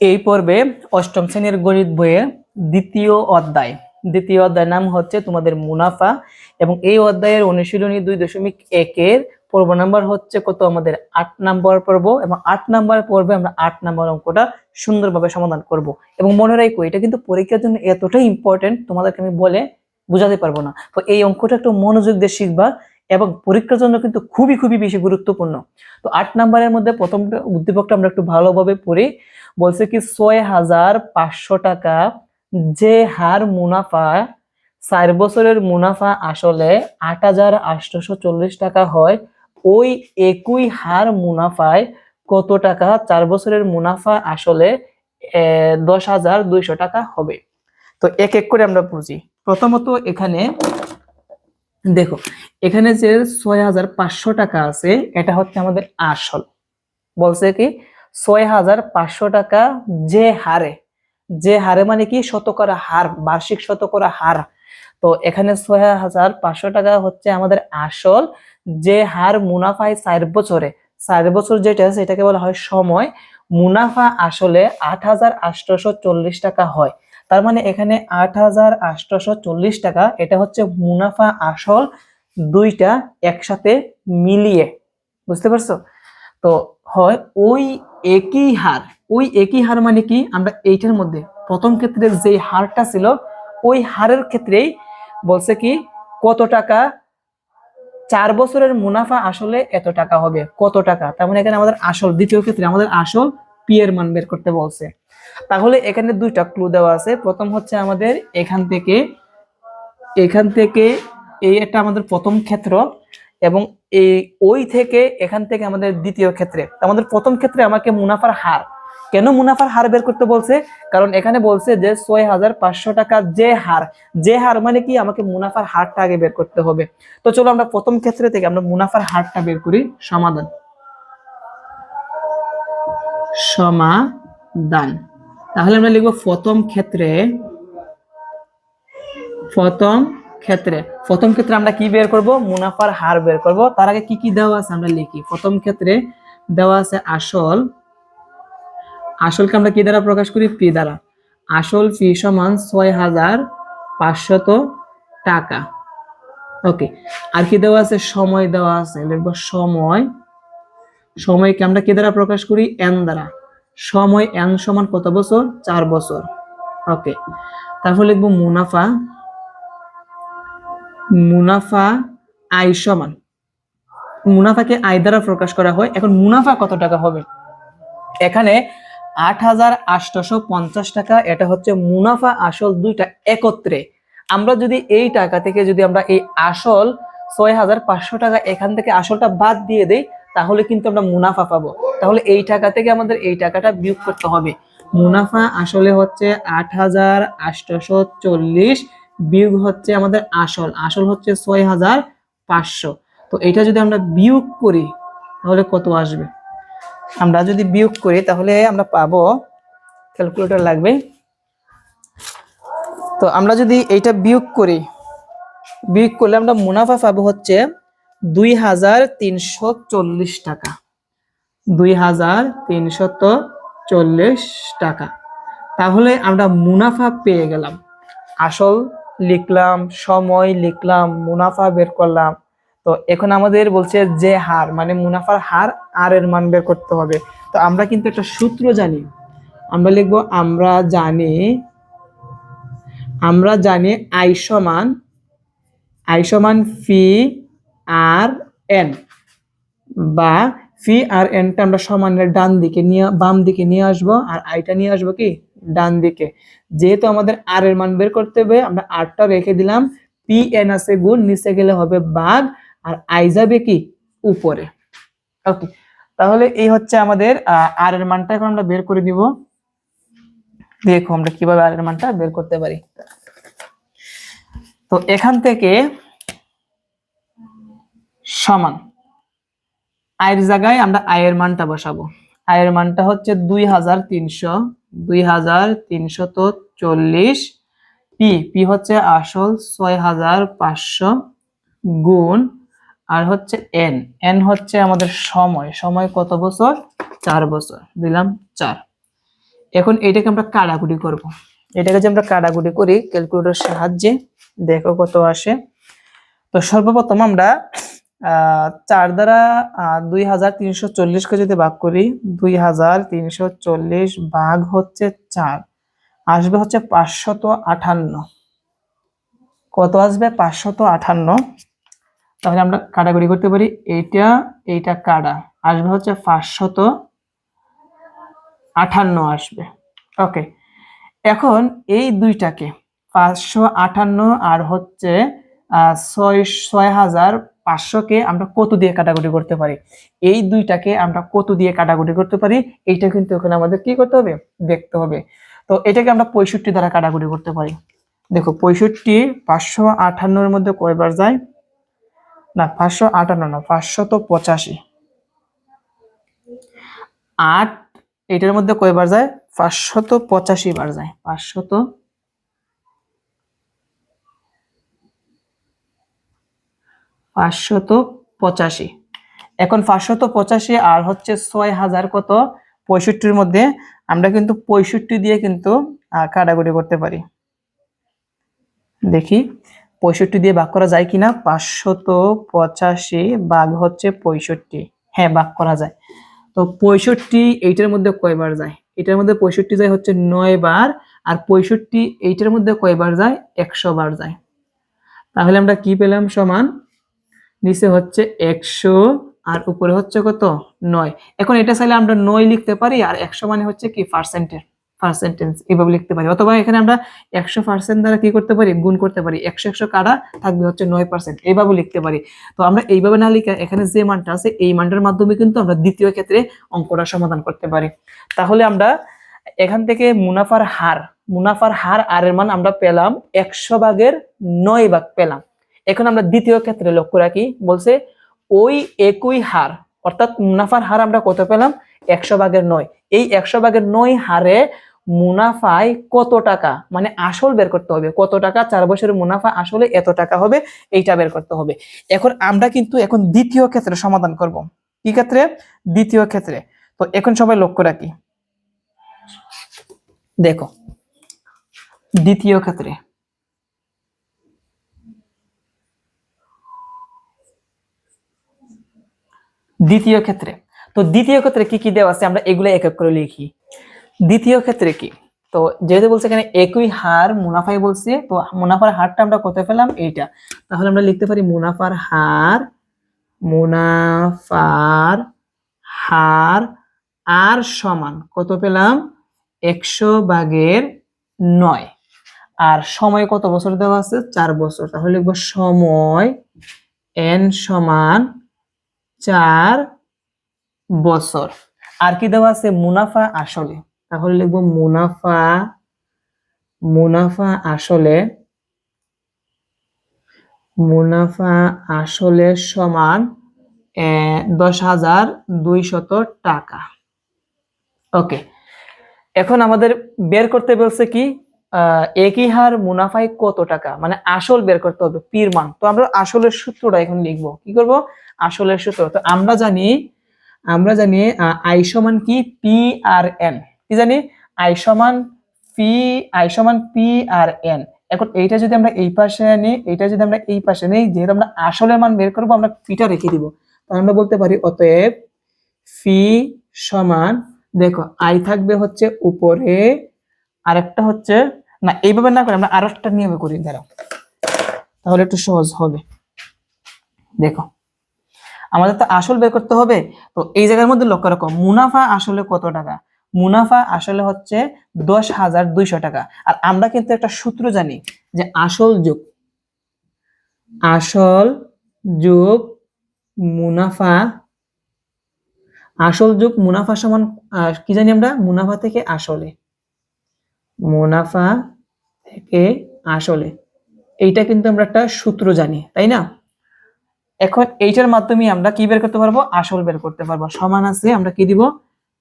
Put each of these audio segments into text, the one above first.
এই পর্বে অষ্টম শ্রেণির গণিত বইয়ের দ্বিতীয় অধ্যায়। দ্বিতীয় অধ্যায়ের নাম হচ্ছে তোমাদের মুনাফা এবং এই অধ্যায়ের অনুশীলনী দুই দশমিক একের পর্ব নাম্বার হচ্ছে কত? আমাদের আট নাম্বার পর্ব এবং আট নাম্বার পর্বে আমরা আট নাম্বার অঙ্কটা সুন্দরভাবে সমাধান করব। এবং মনে রাখো, এটা কিন্তু পরীক্ষার জন্য এতটাই ইম্পর্টেন্ট তোমাদেরকে আমি বলে বোঝাতে পারব না। তো এই অঙ্কটা একটু মনোযোগ দিয়ে শিখবা এবং পরীক্ষার জন্য কিন্তু খুবই খুবই বেশি গুরুত্বপূর্ণ। তো আট নাম্বারের মধ্যে প্রথম উদ্দীপকটা আমরা একটু ভালোভাবে পড়ি। বলছে কি, ছয় হাজার পাঁচশো টাকা যে হার মুনাফা, চার বছরের মুনাফা আসলে আট হাজার চল্লিশ টাকা হয়, ওই একই হার মুনাফায় কত টাকা? চার বছরের মুনাফা আসলে দশ হাজার দুইশো টাকা হবে। তো এক এক করে আমরা বুঝি। প্রথমত এখানে দেখো, এখানে যে ছয় হাজার পাঁচশো টাকা আছে, এটা হচ্ছে আমাদের আসল। বলছে কি ছয় হাজার পাঁচশো টাকা যে হারে যে হারে মানে কি? শতকরা হার, বার্ষিক শতকরা হার। তো এখানে ছয় হাজার পাঁচশো টাকা হচ্ছে আমাদের আসল যে হার মুনাফায় চার বছরে। চার বছর যেটা, সেটাকে বলা হয় সময়। মুনাফা আসলে আট হাজার চল্লিশ টাকা হয়। তার মানে এখানে আট হাজার চল্লিশ টাকা, এটা হচ্ছে মুনাফা আসল দুইটা একসাথে মিলিয়ে। বুঝতে পারছ? তো হয় ওই একই হার। ওই একই হার মানে কি? আমরা এইটার মধ্যে প্রথম ক্ষেত্রে যে হারটা ছিল, ওই হারের ক্ষেত্রেই বলছে কি, কত টাকা? চার বছরের মুনাফা আসলে এত টাকা হবে, কত টাকা? তার মানে এখানে আমাদের আসল, দ্বিতীয় ক্ষেত্রে আমাদের আসল পি এর মান বের করতে বলছে। তাহলে এখানে দুইটা ক্লু দেওয়া আছে। প্রথম হচ্ছে আমাদের এখান থেকে এখান থেকে এই একটা আমাদের প্রথম ক্ষেত্র এবং এই ওই থেকে এখান থেকে আমাদের দ্বিতীয় ক্ষেত্রে, আমাদের প্রথম ক্ষেত্রে আমাকে মুনাফার হার, কেন মুনাফার হার বের করতে বলছে? কারণ এখানে বলছে যে ছয় হাজার পাঁচশো টাকা যে হার যে হার মানে কি? আমাকে মুনাফার হারটা আগে বের করতে হবে। তো চলো আমরা প্রথম ক্ষেত্রে থেকে আমরা মুনাফার হারটা বের করি, সমাধান। সমাধান। তাহলে আমরা লিখব প্রথম ক্ষেত্রে প্রথম ক্ষেত্রে প্রথম ক্ষেত্রে আমরা কি বের করব? মুনাফার হার বের করব। তার আগে কি কি দেওয়া আছে আমরা লিখি। প্রথম ক্ষেত্রে দেওয়া আছে আসল। আসলকে আমরা কি দ্বারা প্রকাশ করি? পি দ্বারা। আসল ফি সমান ছয় হাজার পাঁচশত টাকা। ওকে, আর কি দেওয়া আছে? সময় দেওয়া আছে। লিখব সময়। সময়কে আমরা কি দ্বারা প্রকাশ করি? এন দ্বারা। সময় এন সমান কত বছর? চার বছর। ওকে, তারপর লিখব মুনাফা। মুনাফা আয় সমান। মুনাফাকে আয় দ্বারা প্রকাশ করা হয়। এখন মুনাফা কত টাকা হবে? এখানে আট হাজার আটশোশো পঞ্চাশ টাকা, এটা হচ্ছে মুনাফা আসল দুইটা একত্রে। আমরা যদি এই টাকা থেকে যদি আমরা এই আসল ছয় হাজার পাঁচশো টাকা এখান থেকে আসলটা বাদ দিয়ে দেই, তাহলে কিন্তু আমরা মুনাফা পাবো। তাহলে এই টাকা থেকে আমাদের এই টাকাটা বিয়োগ করতে হবে। মুনাফা আসলে হচ্ছে আট হাজার আটশোশো চল্লিশ বিয়োগ হচ্ছে আমাদের আসল। আসল হচ্ছে ছয় হাজার পাঁচশো। তো এটা যদি আমরা বিয়োগ করি, তাহলে কত আসবে? আমরা যদি বিয়োগ করি, তাহলে আমরা পাবো ক্যালকুলেটর লাগবে। তো আমরা যদি এইটা বিয়োগ করি, বিয়োগ করলে আমরা মুনাফা পাবো হচ্ছে দুই হাজার তিনশো চল্লিশ টাকা। দুই হাজার তিনশত চল্লিশ টাকা। তাহলে আমরা মুনাফা পেয়ে গেলাম। আসল লিখলাম, সময় লিখলাম, মুনাফা বের করলাম। তো এখন আমাদের বলছে যে হার মানে মুনাফার হার, আর এর মান বের করতে হবে। তো আমরা কিন্তু একটা সূত্র জানি। আমরা লিখব, আমরা জানি আমরা জানি আই সমান ফি আর এন বা ফি আর এনটা আমরা সমানের ডান দিকে নিয়ে, বাম দিকে নিয়ে আসব, আর আইটা নিয়ে আসব কি? ডান দিকে। যেহেতু আমাদের আর এর মান বের করতে হবে, আমরা আরটা রেখে দিলাম। পি এন আছে গুণ, নিচে গেলে হবে বাঘ, আর আই যাবে কি? উপরে। ওকে তাহলে এই হচ্ছে আমাদের আর এর মানটা এখন আমরা বের করে দিব দেখো আমরা কীভাবে আর এর মানটা বের করতে পারি। তো এখান থেকে সমান। আয়ের জায়গায় আমরা আয়ের মানটা বসাবো। আয়ের মানটা হচ্ছে দুই হাজার তিনশো, দুই হাজার তিনশত চল্লিশ। পি পি হচ্ছে আসল ছয় হাজার পাঁচশো গুণ, আর হচ্ছে এন। এন হচ্ছে আমাদের সময়। সময় কত বছর? চার বছর। দিলাম চার। এখন এটাকে আমরা কাটাকুটি করব। এটাকে যে আমরা কাটাকুটি করি ক্যালকুলেটর সাহায্যে, দেখো কত আসে। তো সর্বপ্রথম আমরা চার দ্বারা দুই হাজার তিনশো চল্লিশকে যদি ভাগ করি, দুই হাজার তিনশো চল্লিশ ভাগ হচ্ছে চার। আসবে হচ্ছে পাঁচশত আঠান্ন। কত আসবে? পাঁচশত আঠান্ন। তাহলে আমরা কাটাকুটি করতে পারি, এইটা এইটা কাটা আসবে হচ্ছে পাঁচশত আঠান্ন আসবে। ওকে এখন এই দুইটাকে পাঁচশো আটান্ন আর হচ্ছে ছয় ছয় হাজার পাঁচশোকে আমরা কত দিয়ে কাটাকুটি করতে পারি? এই দুইটাকে আমরা কত দিয়ে কাটাকুটি করতে পারি? এইটা কিন্তু ওখানে আমাদের কি করতে হবে? দেখতে হবে। তো এটাকে আমরা পঁয়ষট্টি দ্বারা কাটাকুটি করতে পারি। দেখো, পঁয়ষট্টি, পাঁচশো আটান্নর মধ্যে কয়বার যায়? না, পাঁচশো আটান্ন না পাঁচশত পঁচাশি। আট, এটার মধ্যে কয়বার যায়? পাঁচশত পঁচাশি বার যায়। পাঁচশত পাঁচশত পঁচাশি। এখন পাঁচশত পঁচাশি আর হচ্ছে ছয় হাজার কত? পঁয়ষট্টির মধ্যে। আমরা কিন্তু পঁয়ষট্টি দিয়ে কিন্তু কাটাকুটি করতে পারি। দেখি, পঁয়ষট্টি দিয়ে ভাগ করা যায় কিনা? পাঁচশত পঁচাশি ভাগ হচ্ছে পঁয়ষট্টি। হ্যাঁ ভাগ করা যায়। তো পঁয়ষট্টি এইটার মধ্যে কয়বার যায়? এটার মধ্যে পঁয়ষট্টি যায় হচ্ছে নয় বার আর পঁয়ষট্টি এইটার মধ্যে কয়বার যায়? একশো বার যায়। তাহলে আমরা কি পেলাম সমান? নিচে হচ্ছে একশো আর উপরে হচ্ছে কত? নয়। এখন এটা চাইলে আমরা নয় লিখতে পারি, আর একশো মানে হচ্ছে কি পার্সেন্টের পার্সেন্টেজ এভাবে লিখতে পারি। অথবা এখানে আমরা একশো পার্সেন্ট দ্বারা কি করতে পারি? গুণ করতে পারি। একশো একশো কাটা থাকবে হচ্ছে নয় পার্সেন্ট এইভাবে লিখতে পারি। তো আমরা এইভাবে না লিখে এখানে যে মানটা আছে, এই মানটার মাধ্যমে কিন্তু আমরা দ্বিতীয় ক্ষেত্রে অঙ্কটা সমাধান করতে পারি। তাহলে আমরা এখান থেকে মুনাফার হার মুনাফার হার, আর এর মান আমরা পেলাম একশো ভাগের নয় ভাগ পেলাম। এখন আমরা দ্বিতীয় ক্ষেত্রে লক্ষ্য রাখি, বলছে ওই একই হার, অর্থাৎ মুনাফার হার আমরা কত পেলাম? একশো ভাগের নয়। এই একশো ভাগের নয় হারে মুনাফায় কত টাকা? মানে আসল বের করতে হবে। কত টাকা? চার বছরের মুনাফা আসলে এত টাকা হবে, এইটা বের করতে হবে। এখন আমরা কিন্তু এখন দ্বিতীয় ক্ষেত্রে সমাধান করব। কি ক্ষেত্রে? দ্বিতীয় ক্ষেত্রে। তো এখন সবাই লক্ষ্য রাখি। দেখো, দ্বিতীয় ক্ষেত্রে। দ্বিতীয় ক্ষেত্রে। তো দ্বিতীয় ক্ষেত্রে কি কি দেওয়া আছে আমরা এগুলো এক এক করে লিখি। দ্বিতীয় ক্ষেত্রে কি? তো যেহেতু বলছে এখানে একই হার মুনাফাই বলছে, তো মুনাফার হারটা আমরা কত পেলাম? এইটা। তাহলে আমরা লিখতে পারি মুনাফার হার মুনাফার হার আর সমান কত পেলাম? একশো ভাগের নয়। আর সময় কত বছর দেওয়া আছে? চার বছর। তাহলে লিখব সময় এন সমান চার বছর। আর কি দেওয়া আছে? মুনাফা আসলে। তাহলে লিখব মুনাফা মুনাফা আসলে মুনাফা আসলে সমান দশ হাজার দুইশত টাকা। ওকে। এখন আমাদের বের করতে বলছে কি একই হার মুনাফায় কত টাকা? মানে আসল বের করতে হবে, পির মান। তো আমরা আসলের সূত্রটা এখন লিখব। কি করব? আসলের সূত্র। তো আমরা জানি আমরা জানি আই সমান কি? P R N. কি জানি? আই সমান পি, আই সমান পি আর এন। এখন এইটা যদি আমরা এই পাশে আনি, এইটা যদি আমরা এই পাশে নিই, যেহেতু আমরা আসলের মান বের করব, আমরা পিটা রেখে দিব। তাহলে আমরা বলতে পারি, অতএব ফি সমান, দেখো, আই থাকবে হচ্ছে উপরে, আরেকটা হচ্ছে, না, এইভাবে না করে আমরা আর একটা নিয়মে করি, দাঁড়াও। তাহলে একটু সহজ হবে। দেখো আমাদের তো আসল বের করতে হবে। তো এই জায়গার মধ্যে লক্ষ্য রাখো, মুনাফা আসলে কত টাকা? মুনাফা আসলে হচ্ছে দশ হাজার দুইশো টাকা। আর আমরা কিন্তু একটা সূত্র জানি যে আসল যোগ। আসল যোগ মুনাফা, আসল যোগ মুনাফা সমান কি জানি আমরা? মুনাফা থেকে আসলে। মুনাফা থেকে আসলে। এইটা কিন্তু আমরা একটা সূত্র জানি, তাই না? এখন এইটার মাধ্যমে আমরা কি বের করতে পারব? আসল বের করতে পারব। সমান আছে, আমরা কি দিব?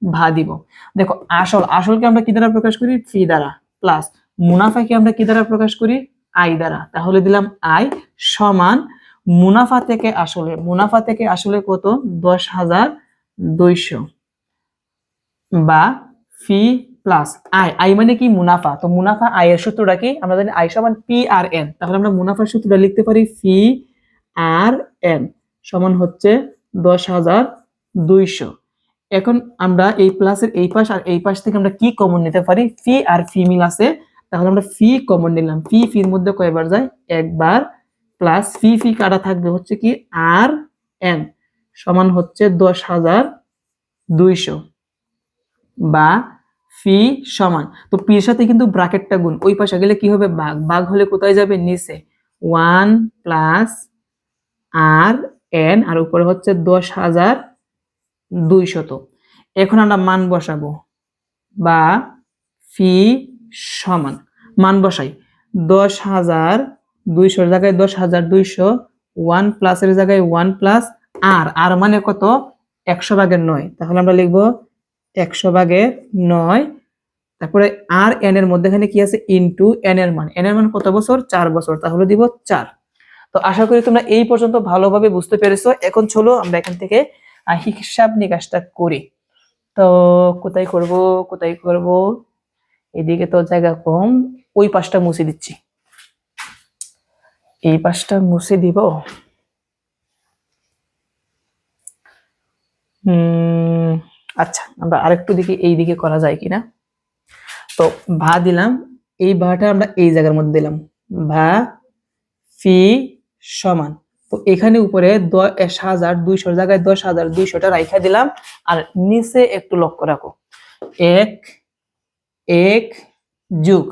ভা দিব। দেখো, আসল, আসলকে আমরা কি দ্বারা প্রকাশ করি? ফি দ্বারা। প্লাস মুনাফাকে আমরা কি দ্বারা প্রকাশ করি? আই দ্বারা। তাহলে দিলাম আই সমান মুনাফা থেকে আসলে। মুনাফা থেকে আসলে কত? দশ হাজার দুইশো। বা ফি প্লাস আই। আই মানে কি? মুনাফা। তো মুনাফা আয়ের সূত্রটা কি? আমরা জানি আই সমান পি আর এন। তাহলে আমরা মুনাফার সূত্রটা লিখতে পারি ফি আর এন সমান হচ্ছে দশ হাজার দুইশো। এখন আমরা এই প্লাসের এই পাশ আর এই পাশ থেকে আমরা কি কমন নিতে পারি? ফি আর ফি মিল আছে। তাহলে আমরা ফি কমন নিলাম। ফি, ফির মধ্যে কয়বার যায়? একবার। প্লাস ফি ফি কাটা থাকবে হচ্ছে কি আর এন সমান হচ্ছে দশ হাজার দুইশো বা ফি সমান। তো পির সাথে কিন্তু ব্রাকেটটা গুণ। ওই পাশে গেলে কি হবে? বাঘ। বাঘ হলে কোথায় যাবে? নিচে। ওয়ান প্লাস আর এন আর উপরে হচ্ছে দশ হাজার দুইশত। এখন আমরা মান বসাবো বা ফি সমান। মান বসাই। দশ হাজার দুইশোর জায়গায় দশ হাজার দুইশো ওয়ান প্লাসের জায়গায় ওয়ান প্লাস আর আর মানে কত? একশো ভাগের নয়। তাহলে আমরা লিখব একশো ভাগের নয়। তারপরে আর এন এর মধ্যে এখানে কি আছে? ইনটু এন এর মান। এন এর মান কত বছর? চার বছর। তাহলে দিব চার। তো আশা করি তোমরা এই পর্যন্ত ভালোভাবে বুঝতে পেরেছ। এখন চলো আমরা এখান থেকে হিসাব নিকাশটা করি। তো কোথায় করব কোথায় করব? এদিকে তো জায়গা কম, ওই পাশটা মুছে দিচ্ছি। এই পাশটা মুছে দিব। হুম আচ্ছা আমরা আরেকটু দেখি এই দিকে করা যায় কিনা। তো ভা দিলাম, এই ভাটা আমরা এই জায়গার মধ্যে দিলাম। ভা, ফি সমান। তো এখানে উপরে দশ হাজার দুইশোর জায়গায় দশ হাজার দুইশোটা রাইখা দিলাম আর নিচে একটু লক্ষ্য রাখো। এক এক যুগ।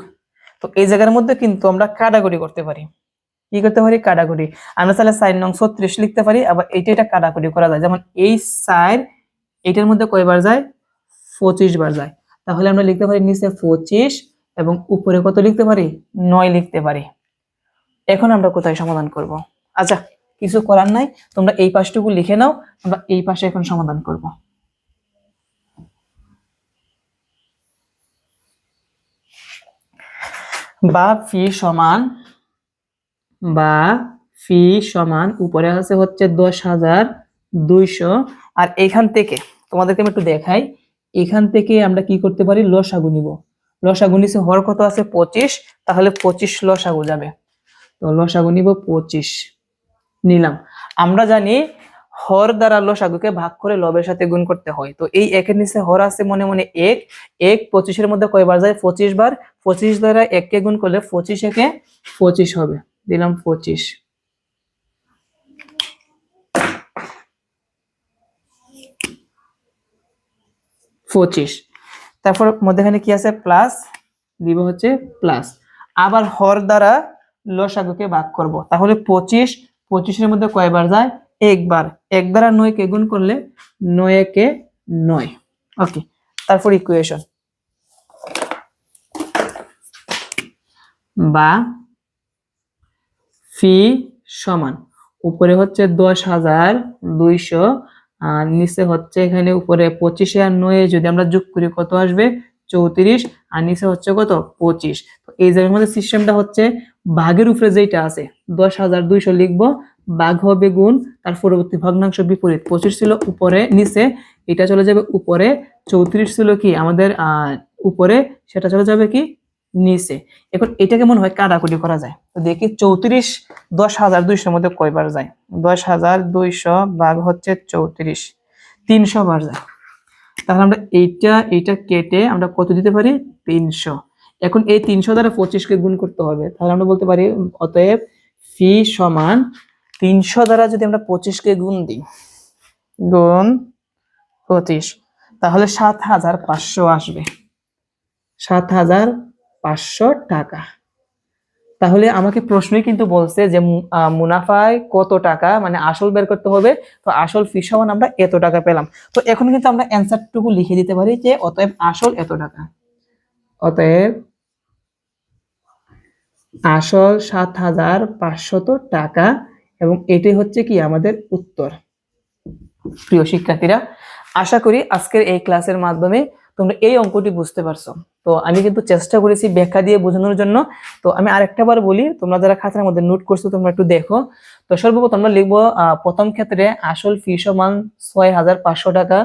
তো এই জায়গার মধ্যে কিন্তু আমরা কাটাকুটি করতে পারি। কি করতে পারি? কাটাকুটি আমরা তাহলে সাইন নং ছত্রিশ লিখতে পারি, আবার এইটা এটা কাটাকুটি করা যায়। যেমন এই সাইন এটার মধ্যে কয়বার যায়? পঁচিশ বার যায়। তাহলে আমরা লিখতে পারি নিচে পঁচিশ এবং উপরে কত লিখতে পারি? নয় লিখতে পারি। এখন আমরা কোথায় সমাধান করব? আচ্ছা কিছু করার নাই, তোমরা এই পাশটুকু লিখে নাও, আমরা এই পাশে এখন সমাধান করব। বা, ফি সমান, বা, ফি সমান, উপরে আছে হচ্ছে দশ হাজার দুইশো। আর এখান থেকে, তোমাদেরকে আমি একটু দেখাই, এখান থেকে আমরা কি করতে পারি? লসাগু নিব। লসাগু নিচে হর কত আছে? পঁচিশ, তাহলে পঁচিশ লসাগু যাবে। তো লসাগু নিব পঁচিশ। নিলাম। আমরা জানি হর দ্বারা লসাগুকে ভাগ করে লবের সাথে গুণ করতে হয়। তো এই একের নিচে হর আছে মনে মনে এক। এক পঁচিশের মধ্যে কয়বার যায়? পঁচিশ বার। পঁচিশ দ্বারা এককে গুণ করলে পঁচিশ একে পঁচিশ হবে। দিলাম পঁচিশ। পঁচিশ। তারপর মধ্যেখানে কি আছে? প্লাস দিব হচ্ছে প্লাস। আবার হর দ্বারা লসাগুকে ভাগ করব। তাহলে পঁচিশ, পঁচিশের মধ্যে কয়বার যায়? একবার। এক দ্বারা নয় কে গুণ করলে নয় একে নয়। ওকে তারপর ইকুয়েশন বা ফি সমান। উপরে হচ্ছে দশ হাজার দুইশো, আর নিচে হচ্ছে এখানে উপরে পঁচিশে আর নয়ে যদি আমরা যোগ করি কত আসবে? চৌত্রিশ আর নিচে হচ্ছে কত? পঁচিশ। তো এই জায়গার মধ্যে সিস্টেমটা হচ্ছে ভাগের উপরে যেটা আছে, দশ হাজার দুইশো লিখব বাঘ হবে গুণ, তার পরবর্তী ভগ্নাংশ বিপরীত। পঁচিশ ছিল উপরে, নিচে, এটা চলে যাবে উপরে, চৌত্রিশ ছিল কি? আমাদের উপরে, সেটা চলে যাবে কি? নিচে। এখন এটা কেমন হয়? কাটাকুটি করা যায়। তো দেখি চৌত্রিশ, দশ হাজার দুইশোর মধ্যে কয়বার যায়? দশ হাজার দুইশো বাঘ হচ্ছে চৌত্রিশ। তিনশো বার যায়। তাহলে আমরা এইটা এইটা কেটে আমরা কত দিতে পারি? তিনশো। এখন এই তিনশো দ্বারা পঁচিশকে গুণ করতে হবে। তাহলে আমরা বলতে পারি, অতএব ফি সমান তিনশো দ্বারা যদি আমরা পঁচিশকে গুণ দিই, গুণ পঁচিশ, তাহলে সাত হাজার পাঁচশো আসবে। সাত হাজার পাঁচশো টাকা। তাহলে আমাকে প্রশ্নই কিন্তু বলছে যে মুনাফায় কত টাকা? মানে আসল বের করতে হবে। তো আসল ফি সমান আমরা এত টাকা পেলাম। তো এখন কিন্তু আমরা অ্যান্সারটুকু লিখে দিতে পারি যে, অতএব আসল এত টাকা। অতএব আসল সাত হাজার পাঁচশত টাকা এবং এটাই হচ্ছে কি আমাদের উত্তর। প্রিয় শিক্ষার্থীরা, আশা করি আজকের এই ক্লাসের মাধ্যমে তোমরা এই অঙ্কটি বুঝতে পারছ। তো আমি কিন্তু চেষ্টা করেছি ব্যাখ্যা দিয়ে বোঝানোর জন্য। তো আমি আরেকটা বার বলি, তোমরা যারা খাতার মধ্যে নোট করছ, তোমরা একটু দেখো। তো সর্বপ্রথম আমরা লিখব প্রথম ক্ষেত্রে আসল ফি সমান ছয় হাজার পাঁচশো টাকা,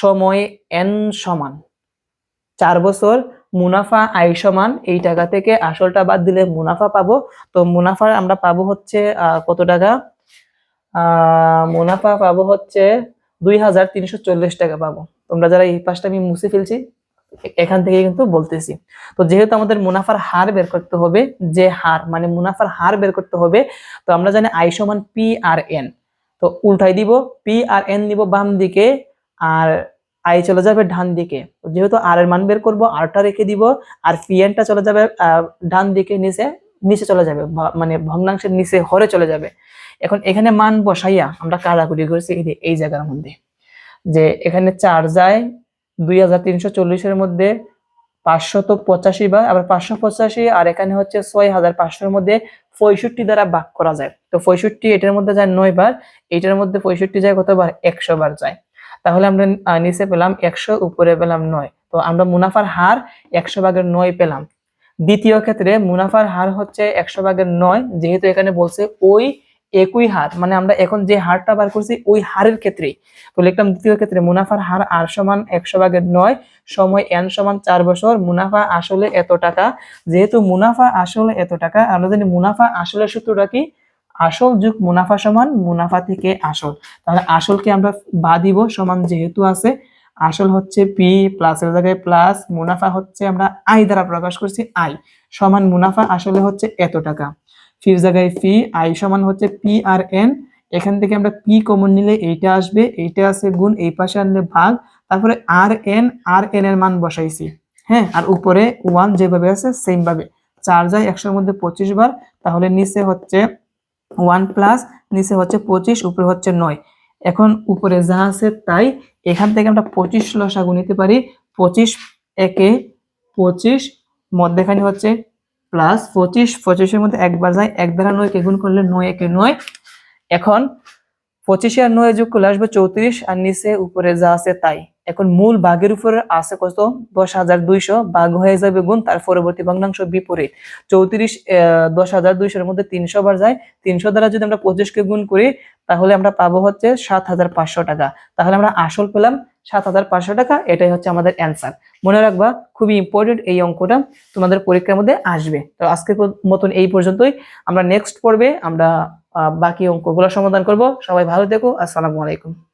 সময় এন সমান। চার বছর মুনাফা আয় সমান, এই টাকা থেকে আসলটা বাদ দিলে মুনাফা পাবো। তো মুনাফা আমরা পাবো হচ্ছে কত টাকা? মুনাফা পাবো হচ্ছে দুই হাজার তিনশো চল্লিশ টাকা পাবো। তোমরা যারা এই পাশটা আমি মুছে ফেলছি এখান থেকে কিন্তু বলতেছি। তো যেহেতু আমাদের মুনাফার হার বের করতে হবে, যে হার মানে মুনাফার হার বের করতে হবে, তো আমরা জানি আই সমান পি আর এন। তো উল্টাই দিব, পি আর এন নিব বাম দিকে, আর আই চলে যাবে ডান দিকে। যেহেতু আর এর মান বের করব, আরটা রেখে দিব, আর পি এনটা চলে যাবে ডান দিকে নিচে নিচে চলে যাবে মানে ভগ্নাংশের নিচে হরে চলে যাবে। এখন এখানে মান বসাইয়া আমরা কারাকুরি করছি এই এই জায়গার মধ্যে। যে এখানে চার যায় দুই হাজার তিনশো চল্লিশের মধ্যে পাঁচশত পঁচাশি বার আবার পাঁচশো পঁচাশি, আর এখানে হচ্ছে ছয় হাজার পাঁচশোর মধ্যে পঁয়ষট্টি দ্বারা ভাগ করা যায়। তো পঁয়ষট্টি এটার মধ্যে যায় নয় বার এটার মধ্যে পঁয়ষট্টি যায় কতবার একশো বার যায়। তাহলে আমরা নিচে পেলাম একশো, উপরে পেলাম নয়। তো আমরা মুনাফার হার একশো ভাগের নয় পেলাম। দ্বিতীয় ক্ষেত্রে মুনাফার হার হচ্ছে একশো ভাগের নয়, যেহেতু এখানে বলছে ওই একই হার মানে আমরা এখন যে হারটা বার করছি ওই হারের ক্ষেত্রে তো লিখলাম দ্বিতীয় ক্ষেত্রে মুনাফার হার আর সমান একশো ভাগের নয় সময় এন সমান চার বছর। মুনাফা আসলে এত টাকা? যেহেতু মুনাফা আসলে এত টাকা, আমরা জানি মুনাফা আসলে সূত্রটা কি? আসল যুগ মুনাফা সমান, মুনাফা থেকে আসল। তাহলে আসলকে আমরা বা দিব সমান যেহেতু আছে, আসল হচ্ছে পি প্লাসের জায়গায় প্লাস মুনাফা হচ্ছে আমরা আই দ্বারা প্রকাশ করছি আই। সমান মুনাফা আসলে হচ্ছে এত টাকা। ফির জায়গায় ফি, আই সমান হচ্ছে পি আর এন এখান থেকে আমরা পি কমন নিলে এইটা আসবে, এইটা আছে গুণ, এই পাশে আনলে ভাগ। তারপরে আর এন আর এন এর মান বসাইছি। হ্যাঁ আর উপরে ওয়ান যেভাবে আছে সেম ভাবে। চার যায় একশোর মধ্যে পঁচিশ বার, তাহলে নিচে হচ্ছে ওয়ান প্লাস নিচে হচ্ছে পঁচিশ, উপরে হচ্ছে নয়। এখন উপরে যা আছে তাই, এখান থেকে আমরা পঁচিশ লসাগু নিতে পারি। পঁচিশ একে পঁচিশ, মধ্যেখানে হচ্ছে প্লাস পঁচিশ, পঁচিশের মধ্যে একবার যায়, এক দ্বারা নয়কে গুণ করলে নয়, একে নয়। এখন পঁচিশে আর নয় যোগ করলে আসবে চৌত্রিশ, আর নিচে উপরে যা আছে তাই। এখন মূল ভাগের উপরে আছে কত? দশ হাজার দুইশো। ভাগ হয়ে যাবে গুণ, তার পরবর্তী ভগ্নাংশ বিপরীত। চৌত্রিশ দশ হাজার দুইশোর মধ্যে তিনশো বার যায়। তিনশো দ্বারা যদি আমরা পঁচিশকে গুণ করি, তাহলে আমরা পাবো হচ্ছে সাত হাজার পাঁচশো টাকা। তাহলে আমরা আসল পেলাম সাত হাজার পাঁচশো টাকা, এটাই হচ্ছে আমাদের অ্যান্সার মনে রাখবা, খুবই ইম্পর্টেন্ট এই অঙ্কটা তোমাদের পরীক্ষার মধ্যে আসবে। তো আজকের মতন এই পর্যন্তই। আমরা নেক্সট পর্বে আমরা বাকি অঙ্কগুলো সমাধান করব। সবাই ভালো থেকো। আসসালামু আলাইকুম।